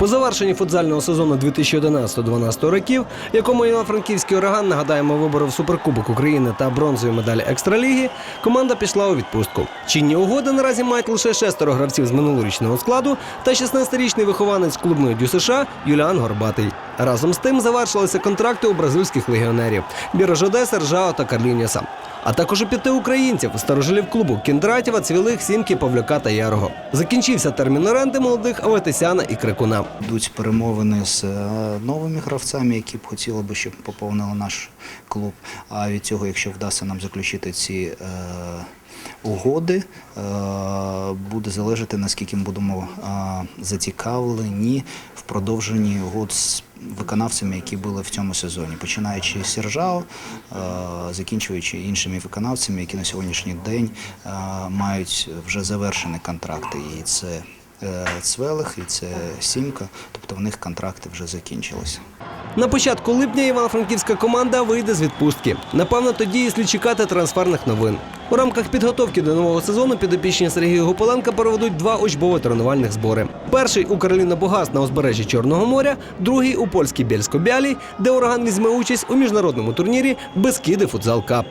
По завершенні футзального сезону 2011-2012 років, якому Івано-Франківський ураган, нагадаємо, виборов суперкубок України та бронзові медалі екстраліги, команда пішла у відпустку. Чинні угоди наразі мають лише шестеро гравців з минулорічного складу та 16-річний вихованець клубної дю США Юліан Горбатий. Разом з тим завершилися контракти у бразильських легіонерів Бірожоде, Сержао та Карлініса. А також у п'яти українців старожилів клубу Кіндратєва, Цвілих, Сімки, Павлюка та Ярого. Закінчився термін оренди молодих Аветисяна і Крикуна. Йдуть перемовини з е, новими гравцями, які б хотіли би, щоб поповнили наш клуб. А від цього, якщо вдасться нам заключити ці е, угоди, е, буде залежати, наскільки ми будемо зацікавлені в продовженні угод з виконавцями, які були в цьому сезоні, починаючи з Сержао, е, закінчуючи іншими виконавцями, які на сьогоднішній день е, мають вже завершені контракти. І це е, Цвелих і це Сімка, тобто в них контракти вже закінчилися. На початку липня івано-франківська команда вийде з відпустки. Напевно, тоді і слід чекати трансферних новин. У рамках підготовки до нового сезону підопічні Сергія Гополенка проведуть два учбово-тренувальних збори. Перший у Кароліна Богас на узбережжі Чорного моря, другий у польській Бєльсько-Бялі, де ураган візьме участь у міжнародному турнірі Бескіди Футзал Кап.